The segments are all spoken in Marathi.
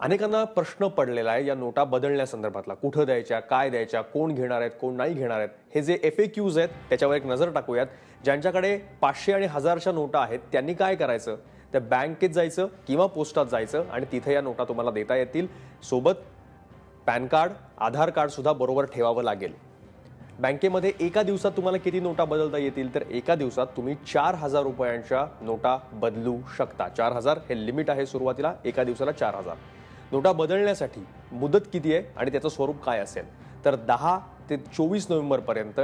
अनेकांना प्रश्न पडलेला आहे या नोटा बदलण्यासंदर्भातला कुठं द्यायच्या काय द्यायच्या कोण घेणार आहेत कोण नाही घेणार आहेत हे जे एफ ए क्यूज आहेत त्याच्यावर एक नजर टाकूयात. ज्यांच्याकडे पाचशे आणि हजारच्या नोटा आहेत त्यांनी काय करायचं? त्या बँकेत जायचं किंवा पोस्टात जायचं आणि तिथे या नोटा तुम्हाला देता येतील. सोबत पॅन कार्ड आधार कार्डसुद्धा बरोबर ठेवावं लागेल. बँकेमध्ये एका दिवसात तुम्हाला किती नोटा बदलता येतील? तर एका दिवसात तुम्ही चार हजार रुपयांच्या नोटा बदलू शकता. चार हजार हे लिमिट आहे सुरुवातीला एका दिवसाला चार हजार. नोटा बदलण्यासाठी मुदत किती आहे आणि त्याचं स्वरूप काय असेल? तर दहा ते चोवीस नोव्हेंबरपर्यंत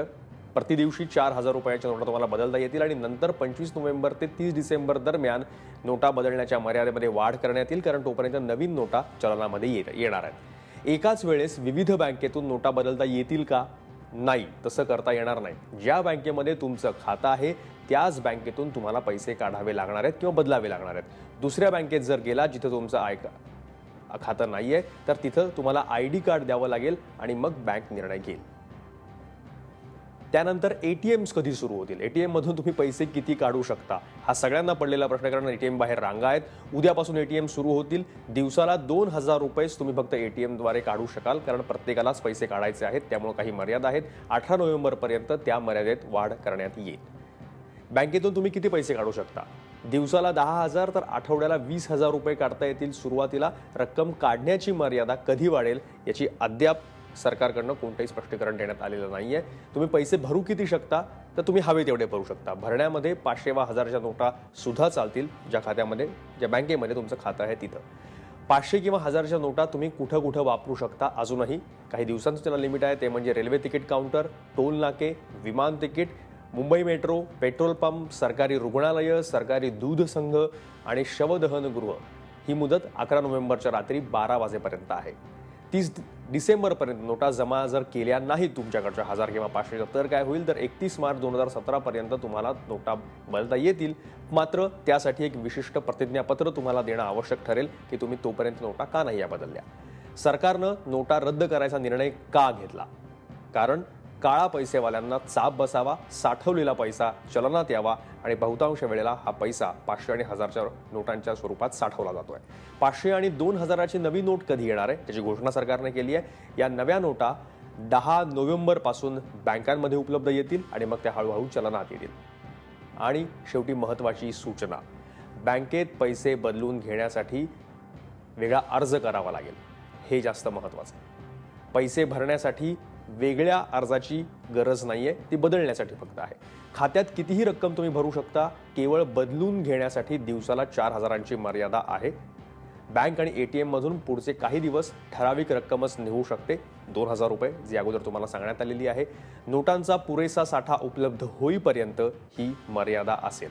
प्रतिदिवशी चार हजार रुपयाच्या नोटा तुम्हाला बदलता येतील आणि नंतर पंचवीस नोव्हेंबर ते तीस डिसेंबर दरम्यान नोटा बदलण्याच्या मर्यादेमध्ये वाढ करण्यात येईल कारण तोपर्यंत नवीन नोटा चलनामध्ये येत येणार आहेत. एकाच वेळेस विविध बँकेतून नोटा बदलता येतील का? नाही तसं करता येणार नाही. ज्या बँकेमध्ये तुमचं खातं आहे त्याच बँकेतून तुम्हाला पैसे काढावे लागणार आहेत किंवा बदलावे लागणार आहेत. दुसऱ्या बँकेत जर गेला जिथं तुमचं आय खातं नाही आहे तर तिथं तुम्हाला आय डी कार्ड द्यावं लागेल आणि मग बँक निर्णय घेईल. त्यानंतर एटीएम्स कधी सुरू होतील? ए टी एममधून तुम्ही पैसे किती काढू शकता? हा सगळ्यांना पडलेला प्रश्न कारण एटीएम बाहेर रांगा आहेत. उद्यापासून एटीएम सुरू होतील. दिवसाला दोन हजार रुपयेच तुम्ही फक्त ए टी एमद्वारे काढू शकाल कारण प्रत्येकालाच पैसे काढायचे आहेत त्यामुळे काही मर्यादा आहेत. अठरा नोव्हेंबरपर्यंत त्या मर्यादेत वाढ करण्यात येईल. बँकेतून तुम्ही किती पैसे काढू शकता? दिवसाला दहा हजार तर आठवड्याला वीस हजार रुपये काढता येतील. सुरुवातीला रक्कम काढण्याची मर्यादा कधी वाढेल याची अद्याप सरकारकडनं कोणतंही स्पष्टीकरण देण्यात आलेलं नाही आहे तुम्ही पैसे भरू किती शकता? तर तुम्ही हवे तेवढे भरू शकता. भरण्यामध्ये पाचशे वा हजारच्या नोटा सुद्धा चालतील. ज्या खात्यामध्ये ज्या बँकेमध्ये तुमचं खातं आहे तिथं. पाचशे किंवा हजारच्या नोटा तुम्ही कुठं कुठं वापरू शकता अजूनही. काही दिवसांचं त्यांना लिमिट आहे. ते म्हणजे रेल्वे तिकीट काउंटर टोल नाके विमान ticket Mumbai metro petrol pump सरकारी रुग्णालयं सरकारी दूध संघ आणि शवदहनगृह ही मुदत अकरा नोव्हेंबरच्या रात्री बारा वाजेपर्यंत आहे. तीस डिसेंबरपर्यंत नोटा जमा जर केल्या नाही तुमच्याकडच्या हजार किंवा पाचशेच्या तर काय होईल? तर एकतीस मार्च दोन हजार सतरापर्यंत तुम्हाला नोटा बदलता येतील. मात्र त्यासाठी एक विशिष्ट प्रतिज्ञापत्र तुम्हाला देणं आवश्यक ठरेल की तुम्ही तोपर्यंत नोटा का नाही या बदलल्या? सरकारनं नोटा रद्द करायचा निर्णय का घेतला? कारण काळा पैसेवाल्यांना चाप बसावा साठवलेला पैसा चलनात यावा आणि बहुतांश वेळेला हा पैसा पाचशे आणि हजारच्या नोटांच्या स्वरूपात साठवला जातोय. पाचशे आणि दोन हजाराची नवी नोट कधी येणार आहे? त्याची घोषणा सरकारने केली आहे. या नव्या नोटा दहा नोव्हेंबरपासून बँकांमध्ये उपलब्ध येतील आणि मग त्या हळूहळू चलनात येतील. आणि शेवटी महत्त्वाची सूचना. बँकेत पैसे बदलून घेण्यासाठी वेगळा अर्ज करावा लागेल. हे जास्त महत्त्वाचं पैसे भरण्यासाठी वेगळ्या अर्जाची गरज नाही आहे ती बदलण्यासाठी फक्त आहे. खात्यात कितीही रक्कम तुम्ही भरू शकता केवळ बदलून घेण्यासाठी दिवसाला चार हजारांची मर्यादा आहे. बँक आणि ए टी एममधून पुढचे काही दिवस ठराविक रक्कमच निघू शकते. दोन हजार रुपये जी अगोदर तुम्हाला सांगण्यात आलेली आहे. नोटांचा पुरेसा साठा उपलब्ध होईपर्यंत ही मर्यादा असेल.